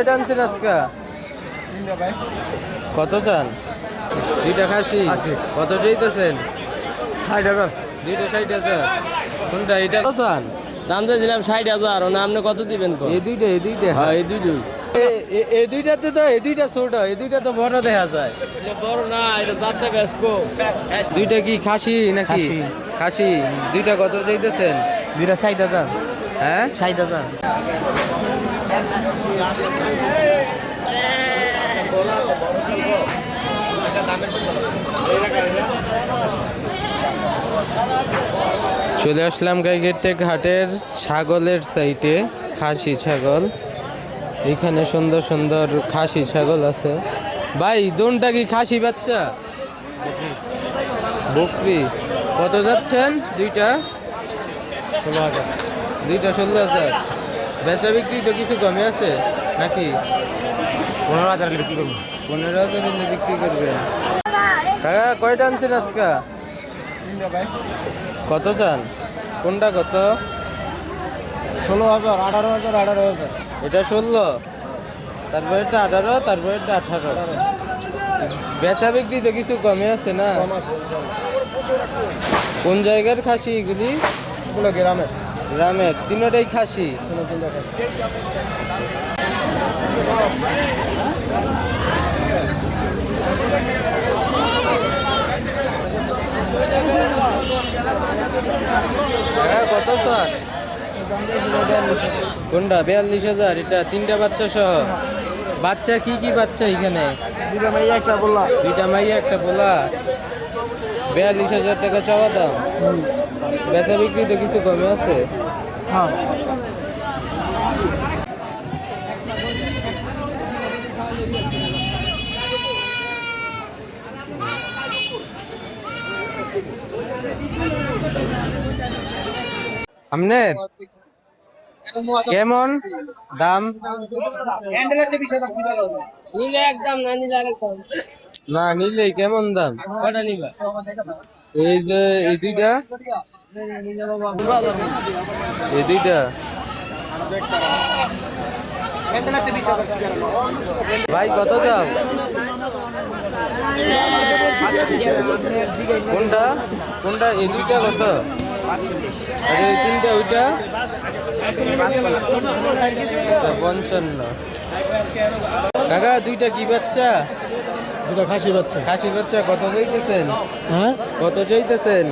কয়টা আনছেন আজকে? কত চান? দুইটা খাসি? কত চাইতেছেন? ষাট হাজার। দুইটা ষাট হাজার। কোনটা? এটা কত চান? দাম তো দিলাম ষাট হাজার না আপনি কত দিবেন কো? এই দুইটা এই দুইটা। হ্যাঁ এই দুই দুই এ- এ- এই দুইটাতে তো এই দুইটা ছোট এই দুইটা তো বড় দেখা যায়। বড় না এটা দাঁতে বেসকো দুইটা কি খাসি নাকি? খাসি। খাসি। দুইটা কত চাইতেছেন? দুইটা ষাট হাজার। হ্যাঁ? ষাট হাজার। চলে আসলাম গাইঘাটেক ঘাটের ছাগলের সাইটে, খাসি ছাগল। এখানে সুন্দর সুন্দর খাসি ছাগল আছে। ভাই, দোনটা কি খাসি বাচ্চা? বকরি। কত যাচ্ছেন? দুইটা? ষোলো হাজার দুইটা ষোলো হাজার। বেচা বিক্রি তো কিছু কমে আছে নাকি? পনেরো হাজার বিক্রি করব। পনেরো হাজার হলে বিক্রি করবেন কাকা কয়টা আনছেন আজকা? কত চান কোনটা কত? ষোলো হাজার আঠারো হাজার আঠারো হাজার। এটা ষোলো তারপরেরটা আঠারো তারপরেরটা আঠারো। বেচা বিক্রি তো কিছু কমে আছে না? কোন জায়গার খাসি এগুলি গ্রামের। গ্রামের তিনটাই খাসি। হ্যাঁ কত স্যার? কোনটা? বিয়াল্লিশ হাজার এটা তিনটা বাচ্চা সহ। বাচ্চা কি কি বাচ্চা এখানে? মেয়ে একটা বললাম দুইটা মাইয়া একটা পোলা। বিয়াল্লিশ হাজার টাকা চাওয়া দাম। বেচা বিক্রি তো কিছু কমে আছে? হ্যাঁ। কেমন? দাম? না নিলে কেমন দাম? এই যে এই দুইটা? এই দুইটা? ভাই কত চাও? কোনটা? কোনটা? এই দুইটা কত? আর এই তিনটা ওইটা? আচ্ছা, পঞ্চান্ন। কাকা দুইটা কি বাচ্চা? দুটা খাসি বাচ্চা। খাসি বাচ্চা কত চাইতেছেন? হ্যাঁ? কত চাইতেছেন?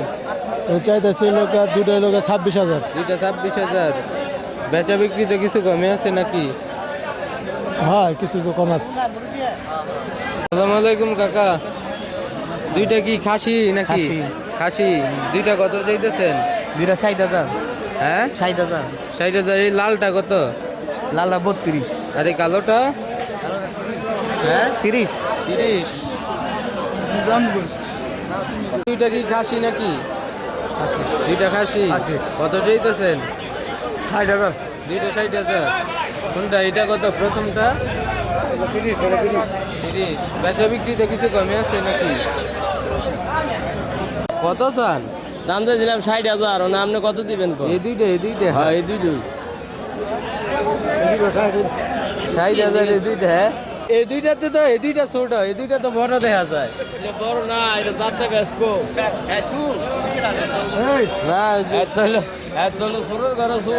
চাইতেছে লোক দুটো লোক ছাব্বিশ হাজার। দুইটা ছাব্বিশ হাজার। বেচা বিক্রি তো কিছু কমে আছে নাকি? হ্যাঁ কিছু তো কম আছে। আসসালামু আলাইকুম কাকা। দুইটা কি খাসি নাকি? খাসি। খাসি। দুইটা কত চাইতেছেন? দুইটা ষাট হাজার। হ্যাঁ? ষাট হাজার। ষাট হাজার এই লালটা কত? লালটা বত্রিশ। আর এই কালোটা? হ্যাঁ তিরিশ। তিরিশ। দুইটা কি খাসি নাকি? দুইটা খাসি। কত চাইতেছেন? ষাট হাজার। দুইটা ষাট হাজার। কোনটা? এটা কত? প্রথমটা? তিরিশ তিরিশ। তিরিশ। বেচা বিক্রিতে কিছু কমে আছে নাকি? কত চান? দাম তো দিলাম ষাট হাজার। না আপনি কত দিবেন এই দুইটা এই দুইটা। হ্যাঁ এই দুই দুই ষাট হাজার এই দুইটা হ্যাঁ? এই দুইটাতে তো এই দুইটা ছোট এই দুইটা তো বড় দেখা যায় বড় না এটা দাঁতে বেসকো না এত হলো এত হলো শুরুর ঘরে শো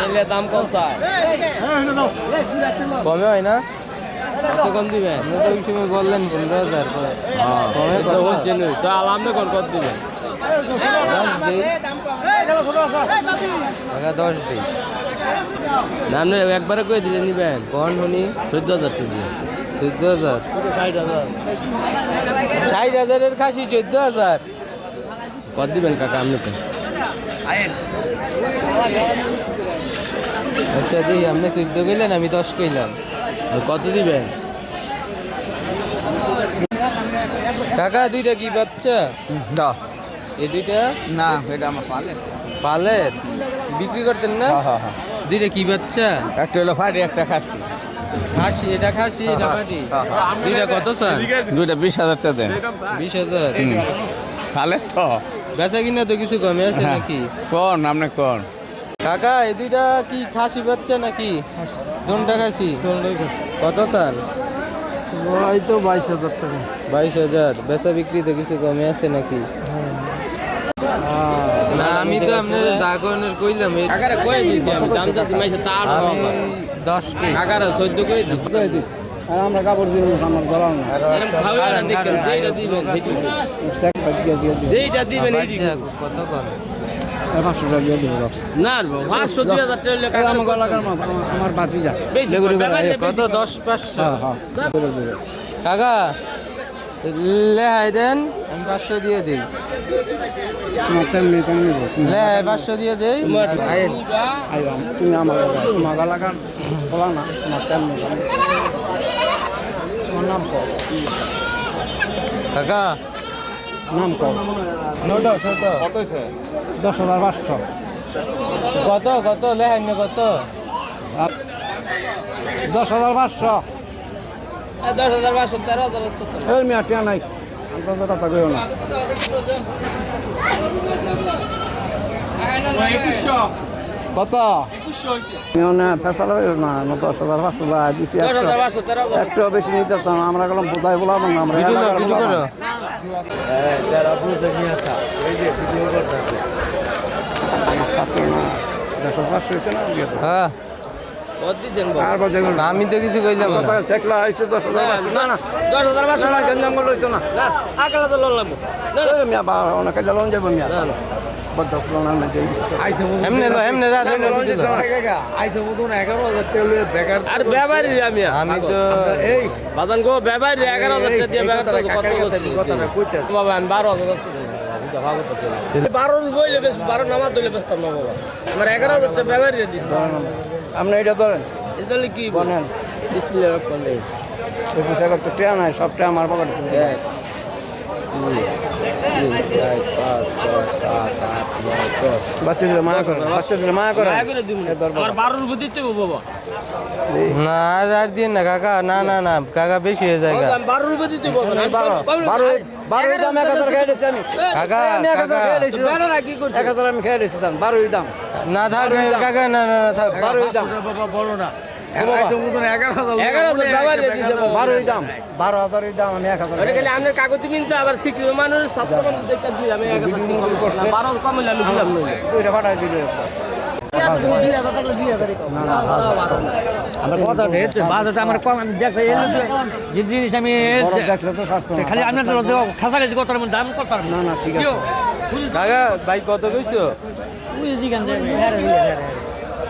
নিলে দাম কম চায় কমে হয় না কত কম দিবেন আপনি তো ওই সময় বললেন পনেরো হাজার কমে এটা কত? তো আলামে কোন কত দিবেন দশ দিই টাকা দশ দিই না আপনি একবারে কই দিলে নিবেন? কোন শুনি? চোদ্দ হাজার টাকা। চোদ্দ হাজার? ষাট হাজারের খাসি চোদ্দ হাজার। কত দিবেন কাকা আপনি তো? আচ্ছা দিই আপনি চোদ্দ কইলেন আমি দশ কইলাম। আর কত দিবেন? কাকা দুইটা কি বাচ্চা? না এই দুইটা? না এটা আমার পালে পালের? বিক্রি করতেন না? হ্যাঁ হ্যাঁ। দুইটা কি বাচ্চা? একটা হলো ফাটি একটা খাসি। খাসি এটা খাসি এটা পাটি দুইটা কত স্যার? দুইটা বিশ হাজার টাকা দেন। বিশ হাজার? তাহলে তো। বেচা কিনা তো কিছু কমে আছে নাকি? কোন আপনি কোন? কাকা এই দুইটা কি খাসি বাচ্চা নাকি? দুটা খাসি? কত চাল ওই তো বাইশ হাজার টাকা। বাইশ হাজার। বেচা বিক্রিতে কিছু কমে আছে নাকি? তো আপনার দাগনের কইলাম এই- কাকারে কই দিছি আমি দাম মাইছে তার দশ পিস কাকারে চোদ্দ কই দিছি। আর আমরা কাপড় দিব আমার গলার না। এরকম খাওয়া না দেখেন যেইটা দিবেন দিবেন। এই পাঁচশো টাকা দিয়ে দেবো না পাঁচশো দুই হাজার টাকা আমার গলাকার মা আমার বাতি যা বেশি করে ব্যাপারে কত? দশ পাঁচশো। হ্যাঁ হ্যাঁ করে কাকা লেহাই দেন আমি পাঁচশো দিয়ে দিই। পাঁচশো দিয়ে দিই। তুমি আমার বলা। না। নাম কাকা। দশ হাজার পাঁচশো। কত কত? লেহাই নে কত? দশ হাজার পাঁচশো। দশ হাজার পাঁচশো তেরো হাজার নাই। আন্তর্জাতিক কথা কইও না। কত? না ফেসাল না না দশ হাজার পাঁচশো বা দিচ্ছি একশো। বেশি নিতে না, আমরা গেলাম বোধাই বলাবো না আমরা দশ পাঁচশো হয়েছে হ্যাঁ। আমি তো কিছু কইলাম না। চেকলা না না। না, গঞ্জাঙ্গল হইতো না। তো লাগবো না মিয়া বা অনেক লোন মিয়া। না, না। বদ্ধ লোন না যাই এমনি লো এমনি রাত এমনি ভিডিও দাও। আর ব্যাপারই আমি আমি তো এই। বাদান গো ব্যাপারই এগারো হাজার দিয়ে? বাবা আমি বারো হাজার। বারো বইলে বেশ বারো নামাজ দিলে বেচতাম বাবা আমার এগারো হাজার ব্যাপারই দিচ্ছি আপনি এটা ধরেন। তাহলে কি বলেন? ডিসপ্লে করলে পঁচিশ হাজার তো টিয়া নাই সব টাইম আমার পকেটে। এক দুই তিন চার পাঁচ ছয় সাত আট নয় দশ বাচ্চা মায়া করেন বাচ্চা মায়া করে না। আর দিন না কাকা। না না না কাকা বেশি হয়ে যায় গা। আমি বারোর উপর দিতে হবে না। আমি বারো কম- কম- বারো বারো দাম এক হাজার খেয়ে আমি। কাকা এক হাজার খেয়ে আমি খেয়ে দাম। বারোই দাম। না থাক কাকা না না না থাক। বারোই দাম। বারোই দিলাম না। আমার হচ্ছে বাজারটা আমার কম আমি তো যে জিনিস আমি। খালি আপনার তো খাসা গেছি কত দাম করতে পারব না না ঠিক আছে। ভাই কত কইছো?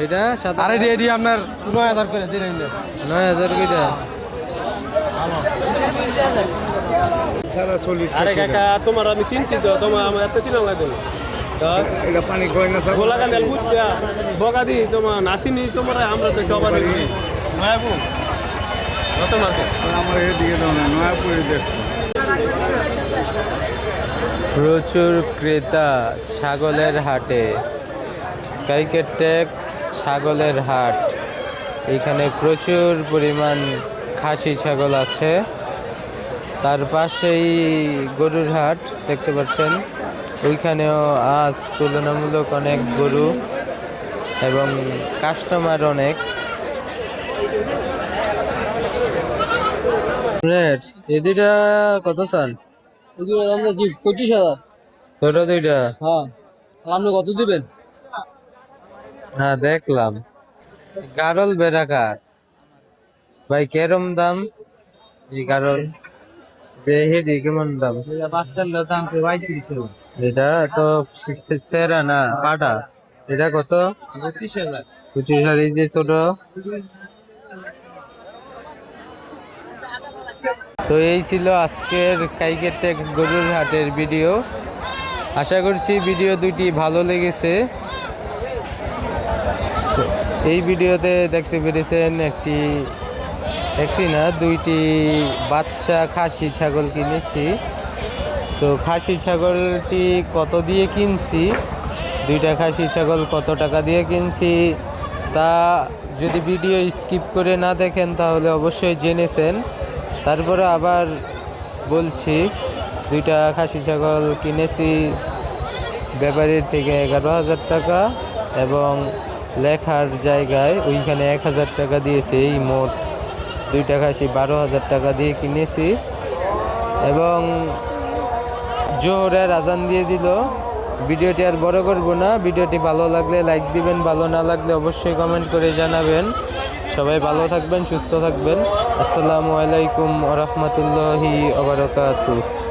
এটা সাত আর এটি আপনার। নয় হাজার করে দিন নয় হাজার চল্লিশ আরে কাকা তোমার আমি চিনছি তো তোমার আমার এত চিনা লাগে। এটা পানি কয় না স্যার? গোলা কান্দাল বুঝছা বকা দি তোমার তোমার আমরা তো সবার নয়াবু কত মার্কেট আমার এদিকে দাও না নয়াপুরে দেখছি। প্রচুর ক্রেতা ছাগলের হাটে। কাইকেটেক ছাগলের হাট। এখানে প্রচুর পরিমাণ খাসি ছাগল আছে। তার পাশেই গরুর হাট দেখতে পাচ্ছেন? ওইখানেও আজ তুলনামূলক অনেক গরু এবং কাস্টমার অনেক। এই দুইটা কত এগুলো পঁচিশ হাজার। ছোট দুইটা? হ্যাঁ। আপনি কত দিবেন? হ্যাঁ দেখলাম। গারল বেড়াকার ভাই, কেরম দাম? এই গারল। কেমন দাম? দাম এটা তো ফেরা না, পাটা। এটা কত? পঁচিশ হাজার পঁচিশ হাজার এই যে ছোট। তো এই ছিল আজকের কাইকেটেক গরুর হাটের ভিডিও। আশা করছি ভিডিও দুইটি ভালো লেগেছে। এই ভিডিওতে দেখতে পেরেছেন একটি একটি না, দুইটি বাচ্চা খাসি ছাগল কিনেছি। তো খাসি ছাগলটি কত দিয়ে কিনছি? দুইটা খাসি ছাগল কত টাকা দিয়ে কিনছি? তা যদি ভিডিও স্কিপ করে না দেখেন, তাহলে অবশ্যই জেনেছেন। তারপরে আবার বলছি, দুইটা খাসি ছাগল কিনেছি, ব্যাপারীর থেকে এগারো হাজার টাকা এবং লেখার জায়গায় ওইখানে এক হাজার টাকা দিয়েছে, এই মোট দুই টাকা, সেই বারো হাজার টাকা দিয়ে কিনেছি। এবং জোহরের আজান দিয়ে দিল। ভিডিওটি আর বড় করব না, ভিডিওটি ভালো লাগলে লাইক দিবেন, ভালো না লাগলে অবশ্যই কমেন্ট করে জানাবেন। সবাই ভালো থাকবেন, সুস্থ থাকবেন। আসসালামু আলাইকুম রহমতুল্লাহি ওবরাকাতুহ